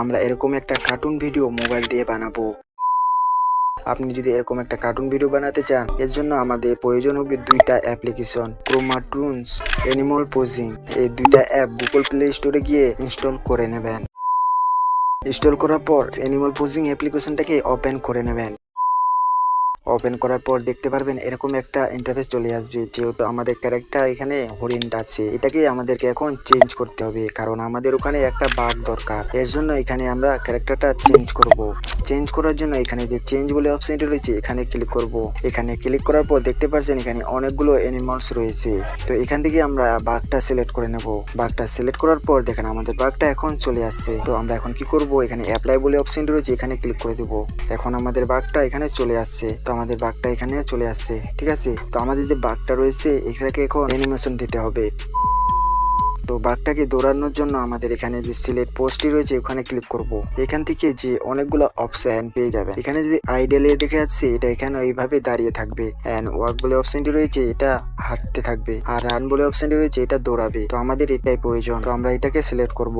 আমরা এরকম একটা কার্টুন ভিডিও মোবাইল দিয়ে বানাবো। আপনি যদি এরকম একটা কার্টুন ভিডিও বানাতে চান, এর জন্য আমাদের প্রয়োজন হবে দুইটা অ্যাপ্লিকেশন ক্রোমাটুনস অ্যানিমাল পোজিং এই দুইটা অ্যাপ গুগল প্লে স্টোরে গিয়ে ইনস্টল করে নেবেন। ইনস্টল করার পর অ্যানিমাল পোজিং অ্যাপ্লিকেশনটাকে ওপেন করে নেবেন। ওপেন করার পর দেখতে পারবেন এরকম একটা ইন্টারফেস চলে আসবে, যেহেতু আমাদের ক্যারেক্টার এখানে হরিণটা আছে এটাকে আমাদেরকে এখন চেঞ্জ করতে হবে, কারণ আমাদের ওখানে একটা বাঘ দরকার। এর জন্য এখানে আমরা ক্যারেক্টারটা চেঞ্জ করব। চেঞ্জ করার জন্য এখানে যে চেঞ্জ বলে অপশনটি রয়েছে, এখানে ক্লিক করব। এখানে ক্লিক করার পর দেখতে পাচ্ছেন এখানে অনেকগুলো অ্যানিমালস রয়েছে। তো এখান থেকে আমরা বাঘটা সিলেক্ট করে নেব। বাঘটা সিলেক্ট করার পর দেখেন আমাদের বাঘটা এখন চলে আসছে। তো আমরা এখন কি করব? এখানে অ্যাপ্লাই বলে অপশনটি রয়েছে, এখানে ক্লিক করে দেব। এখন আমাদের বাঘটা এখানে চলে আসছে। তো আমাদের বাঘটা এখানে চলে আসছে, ঠিক আছে? তো আমাদের যে বাঘটা রয়েছে, এটাকে এখন অ্যানিমেশন দিতে হবে। তো বাঘটাকে দৌড়ানোর জন্য আমাদের এখানে যে সিলেক্ট পোস্টটি রয়েছে, ওখানে ক্লিক করব। এখান থেকে যে অনেকগুলো অপশন পেয়ে যাবেন এখানে যদি আইডিয়ালে দেখে যাচ্ছে, এটা এখানে এইভাবে দাঁড়িয়ে থাকবে। অ্যান্ড ওয়াক বলে অপশনটি রয়েছে, এটা হাঁটতে থাকবে। আর রান বলে অপশনটি রয়েছে, এটা দৌড়াবে। তো আমাদের এটাই প্রয়োজন। তো আমরা এটাকে সিলেক্ট করব।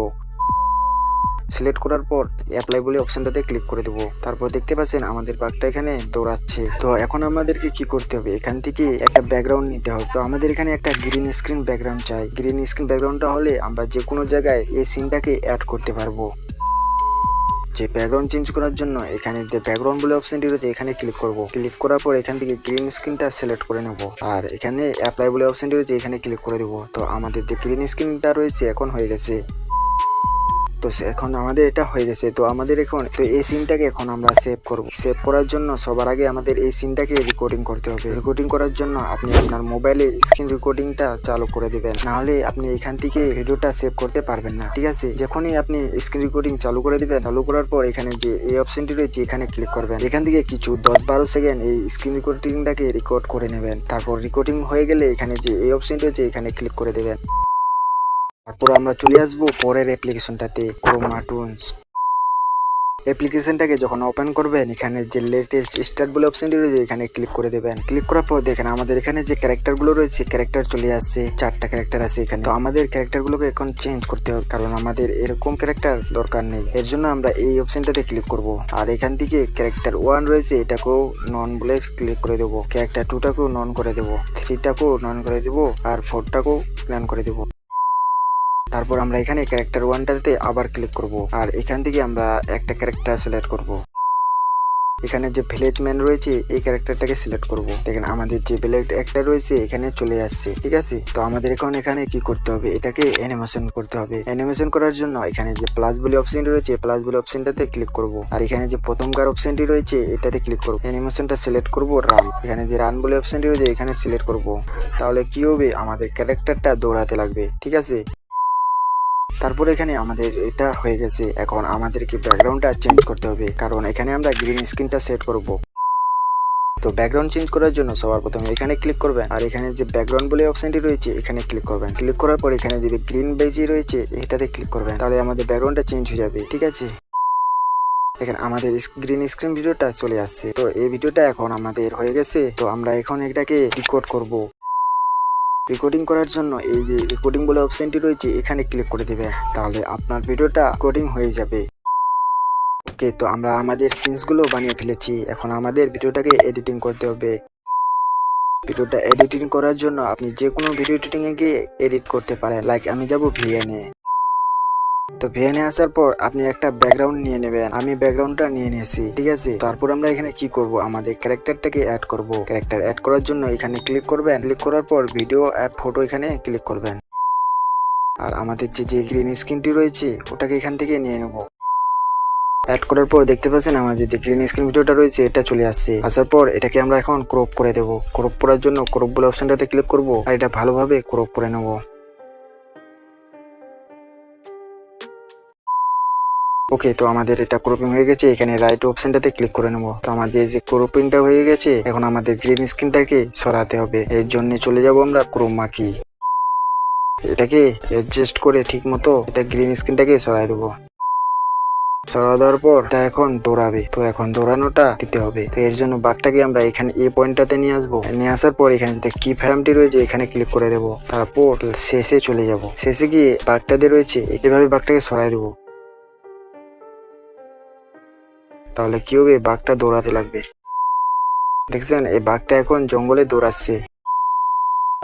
সিলেক্ট করার পর অ্যাপ্লাই বলে অপশনটাতে ক্লিক করে দেবো। তারপর দেখতে পাচ্ছেন আমাদের বাঘটা এখানে দৌড়াচ্ছে। তো এখন আমাদেরকে কি করতে হবে? এখান থেকে একটা ব্যাকগ্রাউন্ড নিতে হবে। তো আমাদের এখানে একটা গ্রিন স্ক্রিন ব্যাকগ্রাউন্ড চাই। গ্রিন স্ক্রিন ব্যাকগ্রাউন্ডটা হলে আমরা যে কোনো জায়গায় এই সিনটাকে অ্যাড করতে পারব। যে ব্যাকগ্রাউন্ড চেঞ্জ করার জন্য এখানে যে ব্যাকগ্রাউন্ড বলে অপশনটি রয়েছে, এখানে ক্লিক করব। ক্লিক করার পর এখান থেকে গ্রিন স্ক্রিনটা সিলেক্ট করে নেব। আর এখানে অ্যাপ্লাই বলে অপশনটি রয়েছে, এখানে ক্লিক করে দেবো। তো আমাদের যে গ্রিন স্ক্রিনটা রয়েছে, এখন হয়ে গেছে। তো এখন আমাদের এটা হয়ে গেছে। তো আমাদের এখন, তো এই সিনটাকে এখন আমরা সেভ করব। সেভ করার জন্য সবার আগে আমাদের এই সিনটাকে রেকর্ডিং করতে হবে। রেকর্ডিং করার জন্য আপনি আপনার মোবাইলে স্ক্রিন রেকর্ডিংটা চালু করে দিবেন। নাহলে আপনি এখান থেকে ভিডিওটা সেভ করতে পারবেন না। ঠিক আছে? যখনই আপনি স্ক্রিন রেকর্ডিং চালু করে দিবেন, চালু করার পর এখানে যে এই অপশনটি রয়েছে, এখানে ক্লিক করবেন। এখান থেকে কিছু দশ বারো সেকেন্ড এই স্ক্রিন রেকর্ডিংটাকে রেকর্ড করে নেবেন। তারপর রেকর্ডিং হয়ে গেলে এখানে যে এই অপশনটি রয়েছে, এখানে ক্লিক করে দেবেন। তারপর আমরা চলে আসব পরের অ্যাপ্লিকেশনটাতে ক্রোমাটুনস অ্যাপ্লিকেশনটাকে যখন ওপেন করবেন, এখানে যে লেটেস্ট স্টার্ট বলে অপশনটি রয়েছে, এখানে ক্লিক করে দেবেন। ক্লিক করার পর দেখেন, আমাদের এখানে যে ক্যারেক্টারগুলো রয়েছে ক্যারেক্টার চলে আসছে, চারটা ক্যারেক্টার আছে এখানে। তো আমাদের ক্যারেক্টারগুলোকে এখন চেঞ্জ করতে হবে, কারণ আমাদের এরকম ক্যারেক্টার দরকার নেই। এর জন্য আমরা এই অপশনটাতে ক্লিক করব। আর এখান থেকে ক্যারেক্টার ওয়ান রয়েছে, এটাকেও নন বলে ক্লিক করে দেবো। ক্যারেক্টার টুটাকেও নন করে দেবো। থ্রিটাকেও নন করে দেবো। আর ফোরটাকেও নন করে দেবো। তারপর আমরা এখানে ক্যারেক্টার ওয়ানটাতে আবার ক্লিক করব। আর এখান থেকে আমরা একটা ক্যারেক্টার সিলেক্ট করব। এখানে যে ভিলেজ ম্যান রয়েছে, এই ক্যারেক্টারটাকে সিলেক্ট করব। দেখেন, আমাদের যে ভিলেজ একটা রয়েছে, এখানে চলে আসছে, ঠিক আছে? তো আমাদের এখন এখানে কি করতে হবে? এটাকে অ্যানিমেশন করতে হবে। অ্যানিমেশন করার জন্য এখানে যে প্লাস বলে অপশন রয়েছে প্লাস বলে অপশনটাতে ক্লিক করব। আর এখানে যে প্রথমকার অপশনটি রয়েছে, এটাতে ক্লিক করব। অ্যানিমেশনটা সিলেক্ট করব রান এখানে যে রান বলে অপশনটি রয়েছে, এখানে সিলেক্ট করব। তাহলে কি হবে? আমাদের ক্যারেক্টারটা দৌড়াতে লাগবে, ঠিক আছে? তারপর এখানে আমাদের এটা হয়ে গেছে। এখন আমাদেরকে ব্যাকগ্রাউন্ডটা চেঞ্জ করতে হবে। কারণ এখানে আমরা গ্রিন স্ক্রিনটা সেট করব। তো ব্যাকগ্রাউন্ড চেঞ্জ করার জন্য সবার প্রথমে এখানে ক্লিক করবেন। আর এখানে যে ব্যাকগ্রাউন্ড বলে অপশনটি রয়েছে, এখানে ক্লিক করবেন। ক্লিক করার পর এখানে যদি গ্রিন বেজি রয়েছে, এটাতে ক্লিক করবেন। তাহলে আমাদের ব্যাকগ্রাউন্ডটা চেঞ্জ হয়ে যাবে, ঠিক আছে? দেখেন, আমাদের গ্রিন স্ক্রিন ভিডিওটা চলে আসছে। তো এই ভিডিওটা এখন আমাদের হয়ে গেছে। তো আমরা এখন এটাকে রেকর্ড করব। রেকর্ডিং করার জন্য এই যে রেকর্ডিং বলে অপশনটি রয়েছে, এখানে ক্লিক করে দেবে, তাহলে আপনার ভিডিওটা রেকর্ডিং হয়ে যাবে। ওকে তো আমরা আমাদের সিনসগুলো বানিয়ে ফেলেছি, এখন আমাদের ভিডিওটাকে এডিটিং করতে হবে। ভিডিওটা এডিটিং করার জন্য আপনি যে কোনো ভিডিও এডিটিংয়ে গিয়ে এডিট করতে পারেন লাইক আমি যাব ভিএনএ তো ভিএনএ আসার পর আপনি একটা ব্যাকগ্রাউন্ড নিয়ে নেবেন। আমি ব্যাকগ্রাউন্ডটা নিয়ে নিয়েছি, ঠিক আছে? তারপর আমরা এখানে কি করব? আমাদের ক্যারেক্টারটাকে অ্যাড করব। ক্যারেক্টার অ্যাড করার জন্য এখানে ক্লিক করবেন। ক্লিক করার পর ভিডিও অ্যাড ফটো এখানে ক্লিক করবেন। আর আমাদের যে যে গ্রিন স্ক্রিনটি রয়েছে, ওটাকে এখান থেকে নিয়ে নেব। অ্যাড করার পর দেখতে পাচ্ছেন আমাদের যে গ্রিন স্ক্রিন ভিডিওটা রয়েছে, এটা চলে আসছে। আসার পর এটাকে আমরা এখন ক্রপ করে দেব। ক্রপ করার জন্য ক্রপ বলে অপশনটাতে ক্লিক করব। আর এটা ভালোভাবে ক্রপ করে নেব। ওকে তো আমাদের এটা ক্রপিং হয়ে গেছে, এখানে রাইট অপশনটাতে ক্লিক করে নেব। তো আমাদের যে ক্রপিংটা হয়ে গেছে, এখন আমাদের গ্রিন স্ক্রিনটাকে সরাতে হবে। এর জন্য চলে যাব আমরা ক্রোমা কি এটাকে অ্যাডজাস্ট করে ঠিক মতো এটা গ্রিন স্ক্রিনটাকে সরাই দেবো। সরা দেওয়ার পর এটা এখন দৌড়াবে। তো এখন দৌড়ানোটা দিতে হবে। তো এর জন্য বাঘটাকে আমরা এখানে এই পয়েন্টটাতে নিয়ে আসব। নিয়ে আসার পর এখানে যে কি ফ্যারামটি রয়েছে, এখানে ক্লিক করে দেবো। তারপর শেষে চলে যাব। শেষে গিয়ে বাঘটাতে রয়েছে এভাবে বাঘটাকে সরাই দেবো। তাহলে কি হবে? বাঘটা দৌড়াতে লাগবে। দেখছেন? এই বাঘটা এখন জঙ্গলে দৌড়াচ্ছে।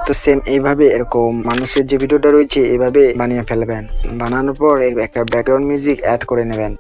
তো সেম এইভাবে এরকম মানুষের যে ভিডিওটা রয়েছে এভাবে বানিয়ে ফেলবেন। বানানোর পর একটা ব্যাকগ্রাউন্ড মিউজিক অ্যাড করে নেবেন।